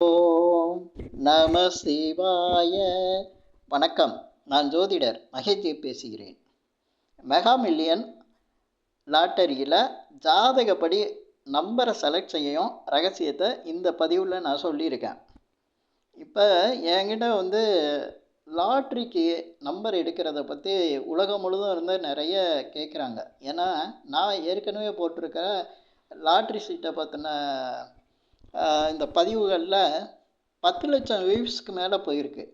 ஓம் நம சிவாய. வணக்கம். நான் ஜோதிடர் மகேஜி பேசுகிறேன். மெகா மில்லியன் லாட்டரியில் ஜாதகப்படி நம்பரை செலக்ட் செய்யும் ரகசியத்தை இந்த பதிவில் நான் சொல்லியிருக்கேன். இப்போ என்கிட்ட வந்து லாட்ரிக்கு நம்பர் எடுக்கிறத பற்றி உலகம் முழுதும் இருந்து நிறைய கேட்குறாங்க ஏன்னா நான் ஏற்கனவே போட்டிருக்கிற லாட்ரி சீட்டை பற்றின இந்த பதிவுகளில் பத்து லட்சம் வியூஸ்க்கு மேலே போயிருக்கு.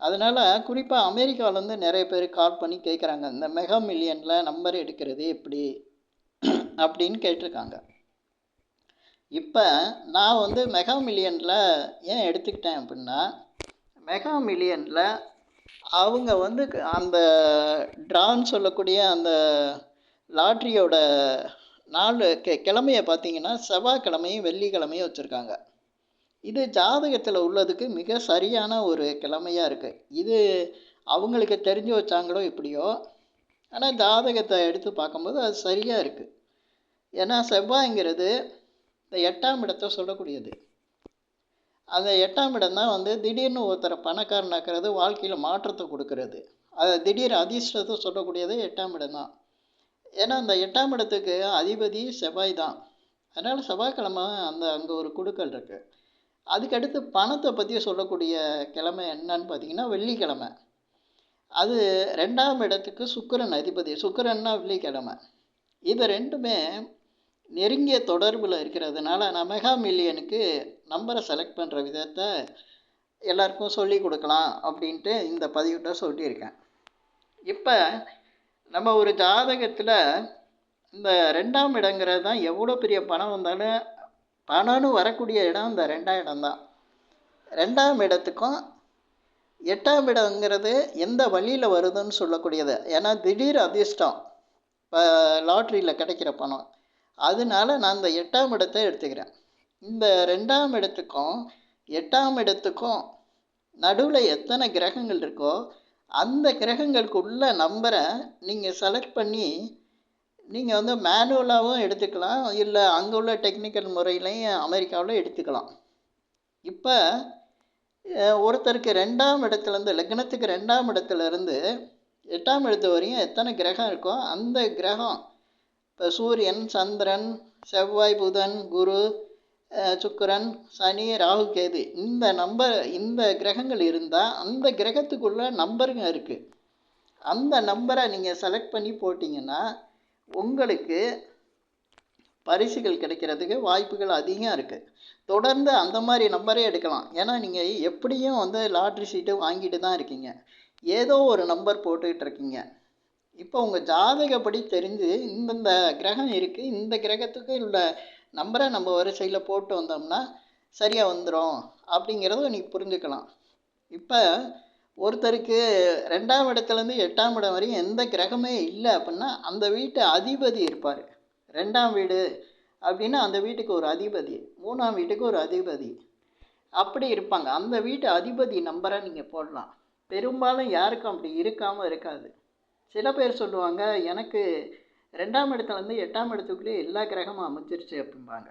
அதனால் குறிப்பாக அமெரிக்காவிலேருந்து நிறைய பேர் கால் பண்ணி கேட்குறாங்க இந்த மெகா மில்லியனில் நம்பர் எடுக்கிறது எப்படி அப்படின்னு கேட்டிருக்காங்க. இப்போ நான் வந்து மெகா மில்லியனில் ஏன் எடுத்துக்கிட்டேன் அப்படின்னா மெகா மில்லியனில் அவங்க வந்து அந்த ட்ரான்னு சொல்லக்கூடிய அந்த லாட்ரியோட நாலு கெ கிழமையை பார்த்தீங்கன்னா செவ்வாய்க்கிழமையும் வெள்ளிக்கிழமையும் வச்சுருக்காங்க. இது ஜாதகத்தில் உள்ளதுக்கு மிக சரியான ஒரு கிழமையாக இருக்குது இது அவங்களுக்கு தெரிஞ்சு வச்சாங்களோ எப்படியோ ஆனால் ஜாதகத்தை எடுத்து பார்க்கும்போது அது சரியாக இருக்குது ஏன்னா செவ்வாய்ங்கிறது இந்த எட்டாம் இடத்தை சொல்லக்கூடியது. அந்த எட்டாம் இடம் தான் வந்து திடீர்னு ஒருத்தரை பணக்காரனாக்கிறது வாழ்க்கையில் மாற்றத்தை கொடுக்கறது. அதை திடீர் அதிர்ஷ்டத்தை சொல்லக்கூடியது எட்டாம் இடம் தான். ஏன்னா அந்த எட்டாம் இடத்துக்கு அதிபதி செவ்வாய் தான். அதனால் செவ்வாய்க்கிழமை அந்த அங்கே ஒரு குடுக்கல் இருக்குது அதுக்கடுத்து பணத்தை பற்றி சொல்லக்கூடிய கிழமை என்னன்னு பார்த்தீங்கன்னா வெள்ளிக்கிழமை. அது ரெண்டாம் இடத்துக்கு சுக்கரன் அதிபதி. சுக்கரன்னா வெள்ளிக்கிழமை. இது ரெண்டுமே நெருங்கிய தொடர்பில் இருக்கிறதுனால நான் மெகா மில்லியனுக்கு நம்பரை செலக்ட் பண்ணுற விதத்தை எல்லாருக்கும் சொல்லி கொடுக்கலாம் அப்படின்ட்டு இந்த பதிவுகிட்ட சொல்லியிருக்கேன். இப்போ நம்ம ஒரு ஜாதகத்தில் இந்த ரெண்டாம் இடங்கிறது தான் எவ்வளோ பெரிய பணம் வந்தாலும் பணம்னு வரக்கூடிய இடம் இந்த ரெண்டாம் இடம் தான். ரெண்டாம் இடத்துக்கும் எட்டாம் இடங்கிறது எந்த வழியில் வருதுன்னு சொல்லக்கூடியது. ஏன்னா திடீர் அதிர்ஷ்டம் இப்போ லாட்ரியில் கிடைக்கிற பணம். அதனால நான் இந்த எட்டாம் இடத்தை எடுத்துக்கிறேன். இந்த ரெண்டாம் இடத்துக்கும் எட்டாம் இடத்துக்கும் நடுவில் எத்தனை கிரகங்கள் இருக்கோ அந்த கிரகங்களுக்குள்ள நம்பரை நீங்கள் செலக்ட் பண்ணி நீங்கள் வந்து மேனுவலாகவும் எடுத்துக்கலாம். இல்லை அங்கே உள்ள டெக்னிக்கல் முறையிலையும் அமெரிக்காவில் எடுத்துக்கலாம். இப்போ ஒருத்தருக்கு ரெண்டாம் இடத்துலேருந்து லக்னத்துக்கு ரெண்டாம் இடத்துலேருந்து எட்டாம் இடத்து வரையும் எத்தனை கிரகம் இருக்கோ அந்த கிரகம் இப்போ சூரியன் சந்திரன் செவ்வாய் புதன் குரு சுக்கரன் சனி ராகு கேது. இந்த நம்பர் இந்த கிரகங்கள் இருந்தால் அந்த கிரகத்துக்குள்ள நம்பருங்க இருக்குது அந்த நம்பரை நீங்கள் செலக்ட் பண்ணி போட்டிங்கன்னா உங்களுக்கு பரிசுகள் கிடைக்கிறதுக்கு வாய்ப்புகள் அதிகம் இருக்குது தொடர்ந்து அந்த மாதிரி நம்பரே எடுக்கலாம். ஏன்னா நீங்கள் எப்படியும் வந்து லாட்ரி சீட்டு வாங்கிட்டு தான் இருக்கீங்க. ஏதோ ஒரு நம்பர் போட்டுக்கிட்டு இருக்கீங்க. இப்போ உங்கள் ஜாதகப்படி தெரிஞ்சு இந்தந்த கிரகம் இருக்குது இந்த கிரகத்துக்கு உள்ள நம்பரை நம்ம வரிசையில் போட்டு வந்தோம்னா சரியாக வந்துடும் அப்படிங்கிறதும் நீ புரிஞ்சுக்கலாம். இப்போ ஒருத்தருக்கு ரெண்டாம் இடத்துலேருந்து எட்டாம் இடம் வரையும் எந்த கிரகமே இல்லை அப்படின்னா அந்த வீட்டு அதிபதி இருப்பார். ரெண்டாம் வீடு அப்படின்னா அந்த வீட்டுக்கு ஒரு அதிபதி மூணாம் வீட்டுக்கு ஒரு அதிபதி. அப்படி இருப்பாங்க. அந்த வீட்டு அதிபதி நம்பரை நீங்கள் போடலாம். பெரும்பாலும் யாருக்கும் அப்படி இருக்காமல் இருக்காது. சில பேர் சொல்லுவாங்க எனக்கு ரெண்டாம் இடத்துலேருந்து எட்டாம் இடத்துக்குள்ளேயே எல்லா கிரகமும் அமைஞ்சிருச்சு அப்படிம்பாங்க.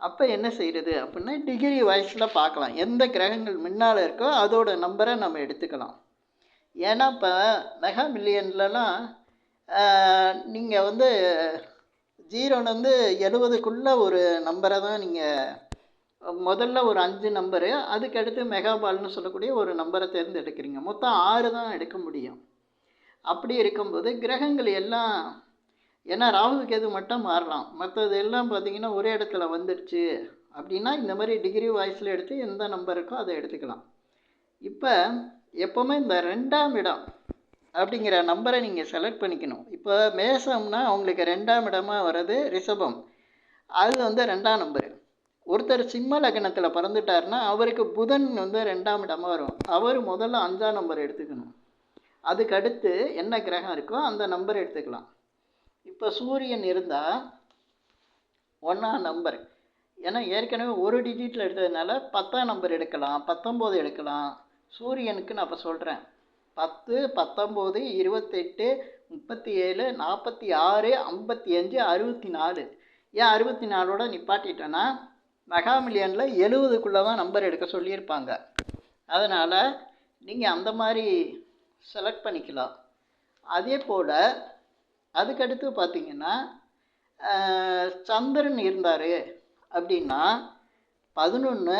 அப்போ என்ன செய்கிறது அப்படின்னா டிகிரி வயசில் பார்க்கலாம். எந்த கிரகங்கள் முன்னால் இருக்கோ அதோட நம்பரை நம்ம எடுத்துக்கலாம். ஏன்னா இப்போ மெகா மில்லியன்லலாம் நீங்கள் வந்து ஜீரோலேருந்து எழுபதுக்குள்ளே ஒரு நம்பரை தான் நீங்கள் முதல்ல ஒரு அஞ்சு நம்பரு அதுக்கடுத்து மெகாபால்னு சொல்லக்கூடிய ஒரு நம்பரை தேர்ந்தெடுக்கிறீங்க. மொத்தம் ஆறு தான் எடுக்க முடியும். அப்படி இருக்கும்போது கிரகங்கள் எல்லாம் ஏன்னா ராகு கேது மட்டும் மாறலாம். மற்றது எல்லாம் பார்த்தீங்கன்னா ஒரே இடத்துல வந்துடுச்சு அப்படின்னா இந்த மாதிரி டிகிரி வாய்ஸில் எடுத்து எந்த நம்பர் இருக்கோ அதை எடுத்துக்கலாம். இப்போ எப்போவுமே இந்த ரெண்டாம் இடம் அப்படிங்கிற நம்பரை நீங்கள் செலக்ட் பண்ணிக்கணும். இப்போ மேசம்னா அவங்களுக்கு ரெண்டாம் இடமாக வர்றது ரிஷபம். அது வந்து ரெண்டாம் நம்பரு ஒருத்தர் சிம்ம லக்னத்தில் பிறந்துட்டாருன்னா அவருக்கு புதன் வந்து ரெண்டாம் இடமாக வரும். அவர் முதல்ல அஞ்சாம் நம்பர் எடுத்துக்கணும். அதுக்கடுத்து என்ன கிரகம் இருக்கோ அந்த நம்பர் எடுத்துக்கலாம். இப்போ சூரியன் இருந்தால் ஒன்றாம் நம்பர் ஏன்னா ஏற்கனவே ஒரு டிஜிட்டில் எடுத்ததுனால பத்தாம் நம்பர் எடுக்கலாம் பத்தொம்போது எடுக்கலாம். சூரியனுக்கு நான் இப்போ சொல்கிறேன் பத்து பத்தொம்போது இருபத்தெட்டு முப்பத்தி ஏழு நாற்பத்தி ஆறு ஐம்பத்தி அஞ்சு அறுபத்தி நாலு ஏன் அறுபத்தி நாலோட நிப்பாட்டிட்டேன்னா மெகா மில்லியனில் எழுபதுக்குள்ளே தான் நம்பர் எடுக்க சொல்லியிருப்பாங்க. அதனால் நீங்கள் அந்த மாதிரி செலக்ட் பண்ணிக்கலாம். அதே போல் அதுக்கடுத்து பார்த்தீங்கன்னா சந்திரன் இருந்தார் அப்படின்னா பதினொன்று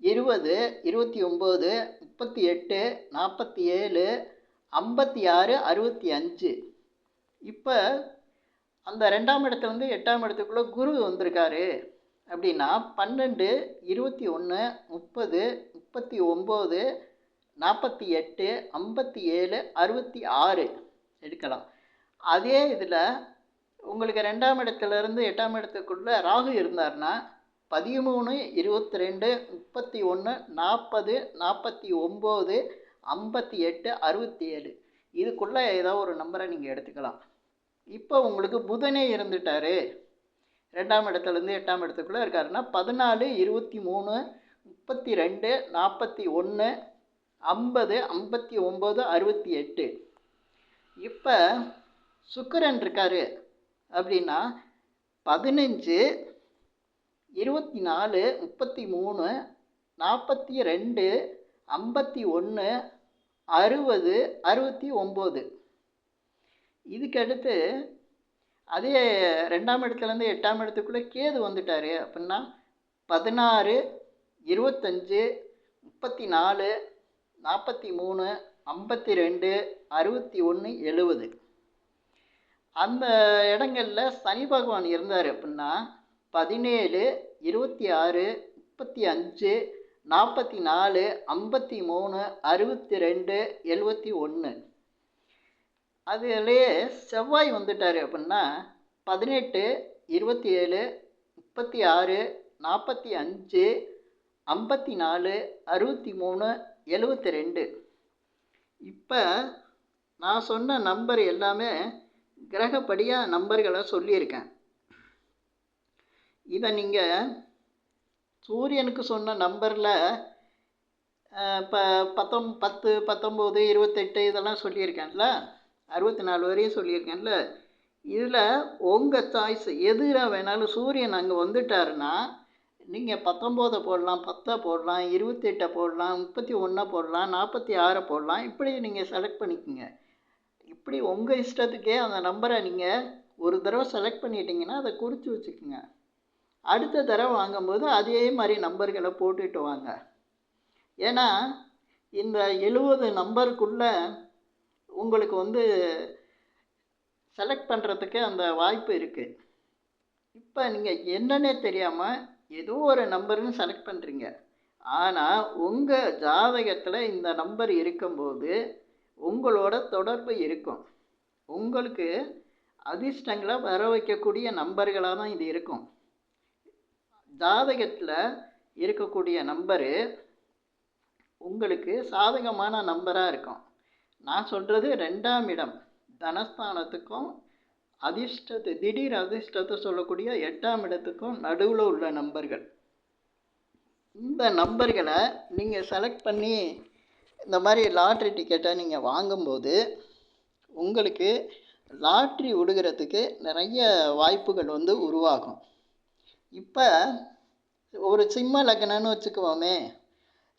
இருபது இருபத்தி ஒம்பது முப்பத்தி எட்டு நாற்பத்தி ஏழு ஐம்பத்தி ஆறு அறுபத்தி அஞ்சு. இப்போ அந்த ரெண்டாம் இடத்துல வந்து எட்டாம் இடத்துக்குள்ளே குரு வந்திருக்காரு அப்படின்னா பன்னெண்டு இருபத்தி ஒன்று முப்பது முப்பத்தி ஒம்பது நாற்பத்தி எட்டு ஐம்பத்தி ஏழு அறுபத்தி ஆறு. எடுக்கலாம். அதே இதில் உங்களுக்கு ரெண்டாம் இடத்துலேருந்து எட்டாம் இடத்துக்குள்ளே ராகு இருந்தார்னா பதிமூணு இருபத்தி ரெண்டு முப்பத்தி ஒன்று நாற்பது நாற்பத்தி ஒம்பது ஐம்பத்தி எட்டு அறுபத்தி ஏழு இதுக்குள்ளே ஏதோ ஒரு நம்பரை நீங்கள் எடுத்துக்கலாம். இப்போ உங்களுக்கு புதனே இருந்துட்டாரு. ரெண்டாம் இடத்துலேருந்து எட்டாம் இடத்துக்குள்ளே இருக்காருன்னா பதினாலு இருபத்தி மூணு முப்பத்தி ரெண்டு நாற்பத்தி ஒன்று ஐம்பது ஐம்பத்தி ஒம்பது அறுபத்தி எட்டு இப்போ சுக்கரன் இருக்காரு. அப்படின்னா பதினஞ்சு இருபத்தி நாலு முப்பத்தி மூணு நாற்பத்தி ரெண்டு ஐம்பத்தி ஒன்று அறுபது அறுபத்தி ஒம்பது இதுக்கடுத்து அதே ரெண்டாம் இடத்துலேருந்து எட்டாம் இடத்துக்குள்ளே கேது வந்துட்டார். அப்படின்னா பதினாறு இருபத்தஞ்சு முப்பத்தி நாலு நாற்பத்தி மூணு ஐம்பத்தி ரெண்டு அறுபத்தி ஒன்று எழுபது. அந்த இடங்களில் சனி பகவான் இருந்தார் அப்படின்னா பதினேழு இருபத்தி ஆறு முப்பத்தி அஞ்சு நாற்பத்தி நாலு ஐம்பத்தி மூணு அறுபத்தி ரெண்டு எழுபத்தி ஒன்று அதுலேயே செவ்வாய் வந்துட்டார் அப்படின்னா பதினெட்டு இருபத்தி ஏழு முப்பத்தி ஆறு நாற்பத்தி அஞ்சு ஐம்பத்தி நாலு அறுபத்தி மூணு எழுபத்தி ரெண்டு இப்போ நான் சொன்ன நம்பர் எல்லாமே கிரகப்படியாக நம்பர்களை சொல்லியிருக்கேன். இதை நீங்கள் சூரியனுக்கு சொன்ன நம்பரில் இப்போ பத்தொம் பத்து பத்தொம்போது இருபத்தெட்டு இதெல்லாம் சொல்லியிருக்கேன்ல? அறுபத்தி நாலு வரையும் சொல்லியிருக்கேன்ல? இதில் உங்கள் சாய்ஸ் எதிராக வேணாலும் சூரியன் அங்கே வந்துட்டாருன்னா நீங்கள் பத்தொம்போதை போடலாம் பத்தை போடலாம் இருபத்தெட்டை போடலாம் முப்பத்தி ஒன்றை போடலாம் நாற்பத்தி ஆறை போடலாம் இப்படி நீங்கள் செலக்ட் பண்ணிக்கோங்க. இப்படி உங்கள் இஷ்டத்துக்கே அந்த நம்பரை நீங்கள் ஒரு தடவை செலக்ட் பண்ணிட்டீங்கன்னா அதை குறித்து வச்சுக்கோங்க. அடுத்த தடவை வாங்கும்போது அதே மாதிரி நம்பர்களை போட்டுட்டு வாங்க. ஏன்னா இந்த எழுபது நம்பருக்குள்ளே உங்களுக்கு வந்து செலக்ட் பண்ணுறதுக்கு அந்த வாய்ப்பு இருக்குது இப்போ நீங்கள் என்னன்னே தெரியாமல் ஏதோ ஒரு நம்பர்னு செலக்ட் பண்ணுறீங்க ஆனால் உங்கள் ஜாதகத்தில் இந்த நம்பர் இருக்கும்போது உங்களோட தொடர்பு இருக்கும். உங்களுக்கு அதிர்ஷ்டங்களை வர வைக்கக்கூடிய நம்பர்களாக தான் இது இருக்கும். ஜாதகத்தில் இருக்கக்கூடிய நம்பரு உங்களுக்கு சாதகமான நம்பராக இருக்கும். நான் சொல்கிறது ரெண்டாம் இடம் தனஸ்தானத்துக்கும் அதிர்ஷ்டத்தை திடீர் அதிர்ஷ்டத்தை சொல்லக்கூடிய எட்டாம் இடத்துக்கும் நடுவில் உள்ள நம்பர்கள். இந்த நம்பர்களை நீங்கள் செலக்ட் பண்ணி இந்த மாதிரி லாட்ரி டிக்கெட்டை நீங்கள் வாங்கும்போது உங்களுக்கு லாட்ரி விடுகிறதுக்கு நிறைய வாய்ப்புகள் வந்து உருவாகும். இப்போ ஒரு சிம்ம லக்னம்னு வச்சுக்குவோமே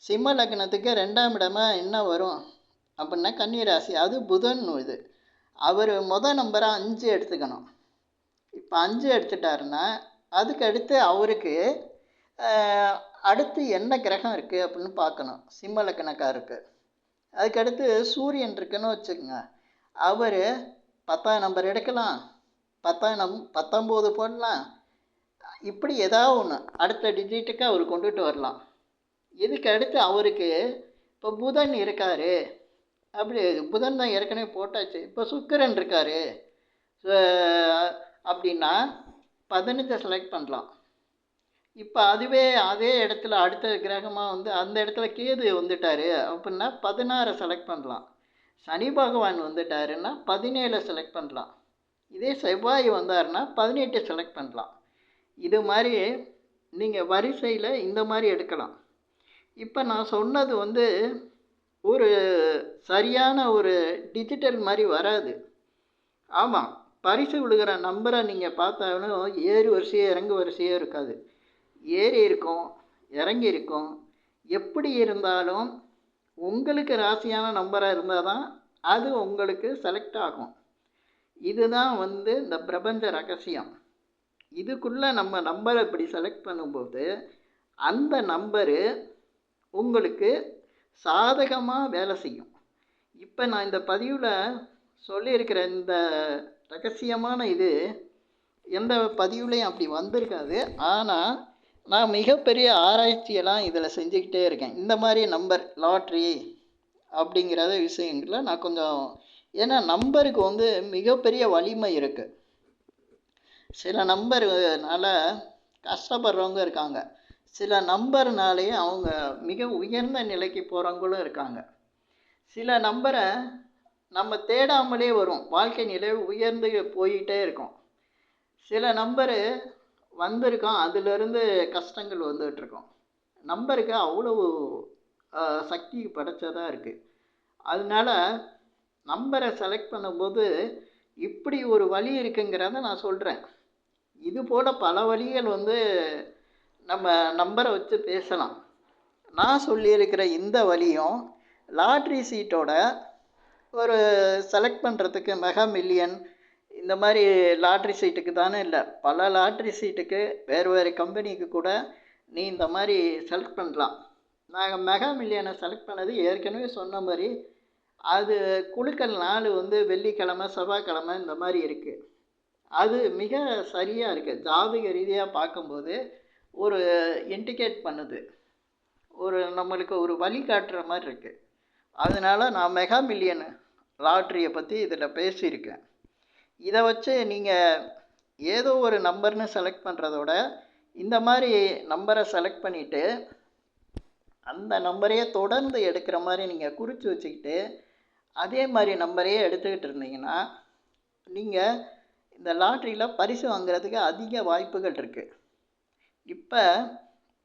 சிம்ம லக்னத்துக்கு ரெண்டாம் இடமா என்ன வரும்? அப்படின்னா கன்னிராசி. அது புதன் இது. அவர் முத நம்பரை அஞ்சு எடுத்துக்கணும். இப்போ அஞ்சு எடுத்துட்டாருன்னா அதுக்கு அடுத்து அவருக்கு அடுத்து என்ன கிரகம் இருக்குது அப்படின்னு பார்க்கணும். சிம்ம லக்கணக்காருக்கு அதுக்கடுத்து சூரியன் இருக்குன்னு வச்சுக்கோங்க. அவர் பத்தாம் நம்பர் எடுக்கலாம். பத்தாம் நம் பத்தொம்போது போடலாம். இப்படி ஏதாவது ஒன்று அடுத்த டிஜிட்டுக்கு அவர் கொண்டுட்டு வரலாம். இதுக்கு அடுத்து அவருக்கு இப்போ புதன் இருக்காரு. அப்படி புதன் தான் ஏற்கனவே போட்டாச்சு. இப்போ சுக்கரன் இருக்காரு. அப்படின்னா பதினஞ்சை செலக்ட் பண்ணலாம். இப்போ அதுவே அதே இடத்துல அடுத்த கிரகமாக வந்து அந்த இடத்துல கேது வந்துட்டார் அப்படின்னா பதினாறை செலக்ட் பண்ணலாம். சனி பகவான் வந்துட்டாருன்னா பதினேழை செலக்ட் பண்ணலாம். இதே செவ்வாய் வந்தாருன்னா பதினெட்டு செலக்ட் பண்ணலாம். இது மாதிரி நீங்கள் வரிசையில் இந்த மாதிரி எடுக்கலாம். இப்போ நான் சொன்னது வந்து ஒரு சரியான ஒரு டிஜிட்டல் மாதிரி வராது. ஆமாம் பரிசு விழுகிற நம்பரை நீங்கள் பார்த்தாலும் ஏறு வரிசையோ இறங்கு வரிசையோ இருக்காது. ஏறி இருக்கும் இறங்கி இருக்கும். எப்படி இருந்தாலும் உங்களுக்கு ராசியான நம்பராக இருந்தால் தான் அது உங்களுக்கு செலக்ட் ஆகும். இதுதான் வந்து இந்த பிரபஞ்ச ரகசியம். இதுக்குள்ளே நம்ம நம்பரை இப்படி செலக்ட் பண்ணும்போது அந்த நம்பரு உங்களுக்கு சாதகமாக வேலை செய்யும். இப்போ நான் இந்த பதிவில் சொல்லியிருக்கிற இந்த ரகசியமான இது எந்த பதிவுலையும் அப்படி வந்திருக்காது. ஆனால் நான் மிகப்பெரிய ஆராய்ச்சியெல்லாம் இதில் செஞ்சுக்கிட்டே இருக்கேன். இந்த மாதிரி நம்பர் லாட்ரி அப்படிங்கிறத விஷயங்களில் நான் கொஞ்சம் ஏன்னா நம்பருக்கு வந்து மிகப்பெரிய வலிமை இருக்குது சில நம்பர்னால கஷ்டப்படுறவங்க இருக்காங்க. சில நம்பர்னாலேயே அவங்க மிக உயர்ந்த நிலைக்கு போகிறவங்களும் இருக்காங்க. சில நம்பரை நம்ம தேடாமலே வரும். வாழ்க்கை நிலை உயர்ந்து போயிட்டே இருக்கும். சில நம்பரு வந்திருக்கோம். அதிலிருந்து கஷ்டங்கள் வந்துகிட்ருக்கோம் நம்பருக்கு அவ்வளவு சக்தி படைச்சதாக இருக்குது அதனால நம்பரை செலக்ட் பண்ணும்போது இப்படி ஒரு வழி இருக்குங்கிறத நான் சொல்கிறேன் இது போல் பல வழிகள் வந்து நம்ம நம்பரை வச்சு பேசலாம். நான் சொல்லியிருக்கிற இந்த வழியும் லாட்ரி சீட்டோட ஒரு செலக்ட் பண்ணுறதுக்கு மெகா மில்லியன் இந்த மாதிரி லாட்ரி சீட்டுக்கு தானே இல்லை. பல லாட்ரி சீட்டுக்கு வேறு வேறு கம்பெனிக்கு கூட நீ இந்த மாதிரி செலக்ட் பண்ணலாம். நாங்கள் மெகா மில்லியனை செலக்ட் பண்ணது ஏற்கனவே சொன்ன மாதிரி அது குழுக்கள் நாள் வந்து வெள்ளிக்கிழமை செவ்வாய்க்கிழமை இந்த மாதிரி இருக்குது அது மிக சரியாக இருக்குது ஜாதக ரீதியாக பார்க்கும்போது ஒரு இண்டிகேட் பண்ணுது. ஒரு நம்மளுக்கு ஒரு வழி காட்டுற மாதிரி இருக்குது அதனால் நான் மெகா மில்லியன் லாட்ரியை பற்றி இதில் பேசியிருக்கேன். இதை வச்சு நீங்கள் ஏதோ ஒரு நம்பர்னு செலக்ட் பண்ணுறதோட இந்த மாதிரி நம்பரை செலக்ட் பண்ணிவிட்டு அந்த நம்பரையே தொடர்ந்து எடுக்கிற மாதிரி நீங்கள் குறித்து வச்சுக்கிட்டு அதே மாதிரி நம்பரையே எடுத்துக்கிட்டு இருந்தீங்கன்னா நீங்கள் இந்த லாட்ரியில் பரிசு வாங்குறதுக்கு அதிக வாய்ப்புகள் இருக்குது இப்போ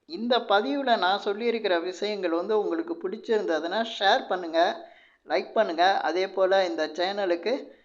இந்த பதிவில் நான் சொல்லியிருக்கிற விஷயங்கள் வந்து உங்களுக்கு பிடிச்சிருந்ததுன்னா ஷேர் பண்ணுங்கள் லைக் பண்ணுங்கள் அதே போல் இந்த சேனலுக்கு